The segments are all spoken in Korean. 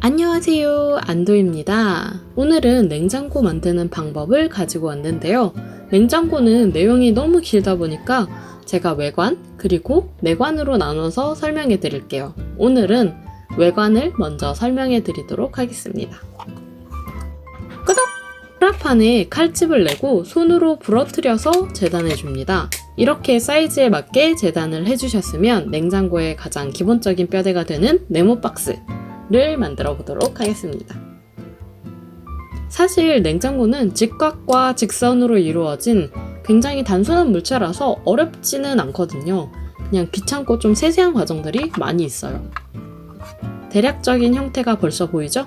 안녕하세요. 안도입니다. 오늘은 냉장고 만드는 방법을 가지고 왔는데요. 냉장고는 내용이 너무 길다 보니까 제가 외관, 그리고 내관으로 나눠서 설명해 드릴게요. 오늘은 외관을 먼저 설명해 드리도록 하겠습니다. 끄덕! 프라판에 칼집을 내고 손으로 부러뜨려서 재단해 줍니다. 이렇게 사이즈에 맞게 재단을 해주셨으면 냉장고의 가장 기본적인 뼈대가 되는 네모 박스 를 만들어 보도록 하겠습니다. 사실 냉장고는 직각과 직선으로 이루어진 굉장히 단순한 물체라서 어렵지는 않거든요. 그냥 귀찮고 좀 세세한 과정들이 많이 있어요. 대략적인 형태가 벌써 보이죠?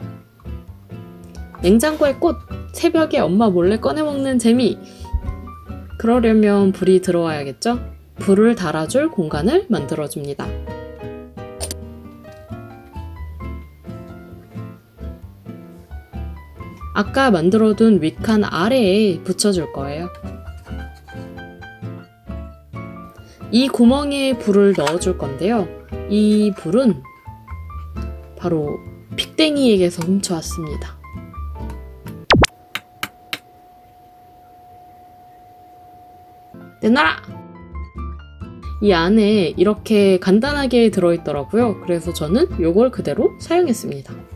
냉장고의 꽃! 새벽에 엄마 몰래 꺼내 먹는 재미! 그러려면 불이 들어와야겠죠? 불을 달아줄 공간을 만들어줍니다. 아까 만들어둔 윗칸 아래에 붙여줄 거예요. 이 구멍에 불을 넣어줄 건데요. 이 불은 바로 픽댕이에게서 훔쳐왔습니다. 내놔라! 이 안에 이렇게 간단하게 들어있더라고요. 그래서 저는 이걸 그대로 사용했습니다.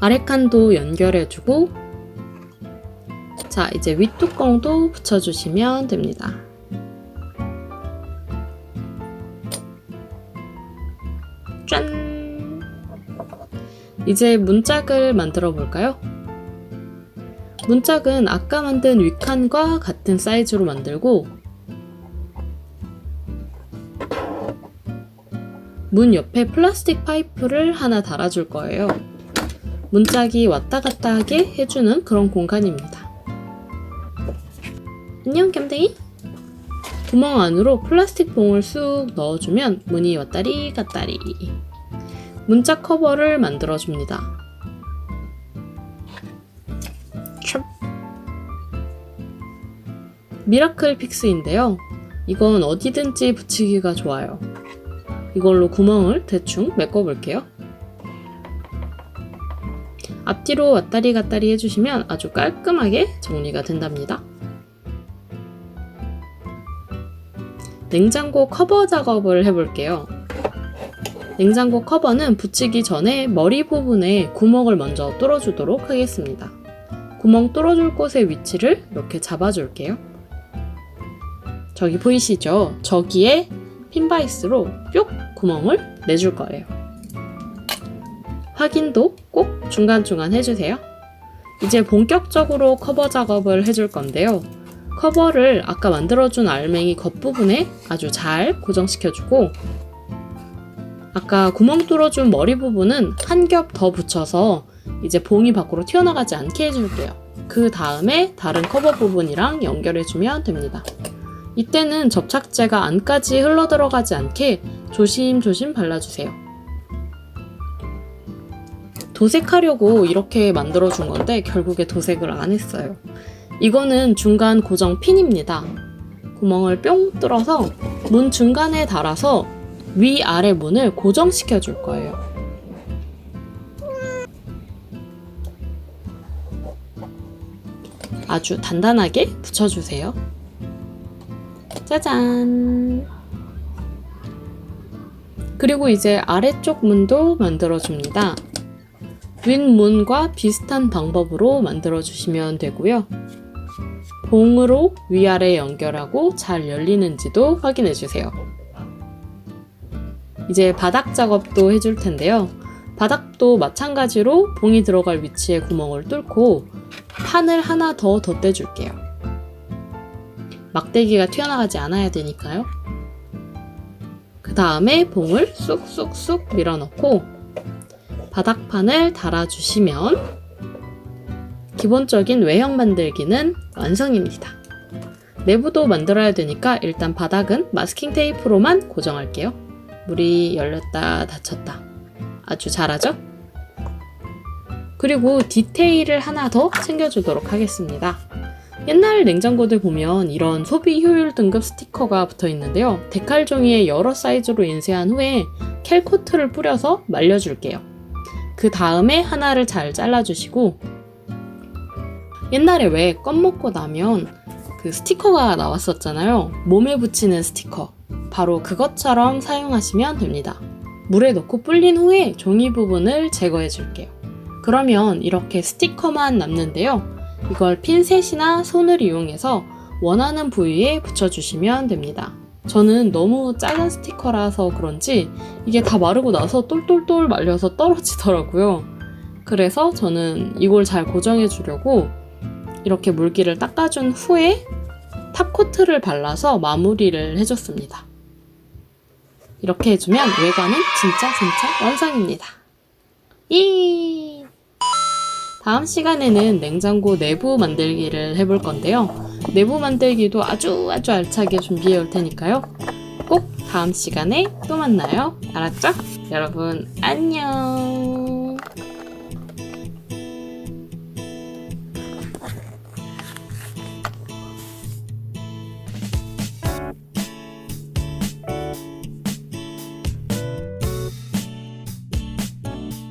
아래칸도 연결해주고 자 이제 윗뚜껑도 붙여주시면 됩니다. 짠! 이제 문짝을 만들어 볼까요? 문짝은 아까 만든 윗칸과 같은 사이즈로 만들고 문 옆에 플라스틱 파이프를 하나 달아줄 거예요. 문짝이 왔다 갔다 하게 해주는 그런 공간입니다. 안녕 겸댕이? 구멍 안으로 플라스틱 봉을 쑥 넣어주면 문이 왔다리 갔다리 문짝 커버를 만들어줍니다. 촥. 미라클 픽스인데요. 이건 어디든지 붙이기가 좋아요. 이걸로 구멍을 대충 메꿔볼게요. 앞뒤로 왔다리 갔다리 해주시면 아주 깔끔하게 정리가 된답니다. 냉장고 커버 작업을 해볼게요. 냉장고 커버는 붙이기 전에 머리 부분에 구멍을 먼저 뚫어주도록 하겠습니다. 구멍 뚫어줄 곳의 위치를 이렇게 잡아줄게요. 저기 보이시죠? 저기에 핀바이스로 뿅 구멍을 내줄 거예요. 확인도 꼭 중간중간 해주세요. 이제 본격적으로 커버 작업을 해줄 건데요. 커버를 아까 만들어준 알맹이 겉부분에 아주 잘 고정시켜주고 아까 구멍 뚫어준 머리 부분은 한 겹 더 붙여서 이제 봉이 밖으로 튀어나가지 않게 해줄게요. 그 다음에 다른 커버 부분이랑 연결해주면 됩니다. 이때는 접착제가 안까지 흘러 들어가지 않게 조심조심 발라주세요. 도색하려고 이렇게 만들어준 건데 결국에 도색을 안 했어요. 이거는 중간 고정 핀입니다. 구멍을 뿅 뚫어서 문 중간에 달아서 위아래 문을 고정시켜 줄 거예요. 아주 단단하게 붙여주세요. 짜잔! 그리고 이제 아래쪽 문도 만들어줍니다. 윗문과 비슷한 방법으로 만들어 주시면 되고요. 봉으로 위아래 연결하고 잘 열리는지도 확인해 주세요. 이제 바닥 작업도 해줄 텐데요. 바닥도 마찬가지로 봉이 들어갈 위치에 구멍을 뚫고 판을 하나 더 덧대줄게요. 막대기가 튀어나가지 않아야 되니까요. 그 다음에 봉을 쑥쑥쑥 밀어넣고 바닥판을 달아주시면 기본적인 외형 만들기는 완성입니다. 내부도 만들어야 되니까 일단 바닥은 마스킹 테이프로만 고정할게요. 물이 열렸다 닫혔다. 아주 잘하죠? 그리고 디테일을 하나 더 챙겨주도록 하겠습니다. 옛날 냉장고들 보면 이런 소비 효율 등급 스티커가 붙어 있는데요. 데칼 종이에 여러 사이즈로 인쇄한 후에 켈코트를 뿌려서 말려줄게요. 그 다음에 하나를 잘 잘라주시고 옛날에 왜 껌 먹고 나면 그 스티커가 나왔었잖아요. 몸에 붙이는 스티커. 바로 그것처럼 사용하시면 됩니다. 물에 넣고 불린 후에 종이 부분을 제거해 줄게요. 그러면 이렇게 스티커만 남는데요. 이걸 핀셋이나 손을 이용해서 원하는 부위에 붙여주시면 됩니다. 저는 너무 작은 스티커라서 그런지 이게 다 마르고 나서 똘똘똘 말려서 떨어지더라고요. 그래서 저는 이걸 잘 고정해 주려고 이렇게 물기를 닦아준 후에 탑코트를 발라서 마무리를 해줬습니다. 이렇게 해주면 외관은 진짜 진짜 완성입니다. 이 다음 시간에는 냉장고 내부 만들기를 해볼 건데요. 내부 만들기도 아주 아주 알차게 준비해 올 테니까요. 꼭 다음 시간에 또 만나요. 알았죠? 여러분 안녕.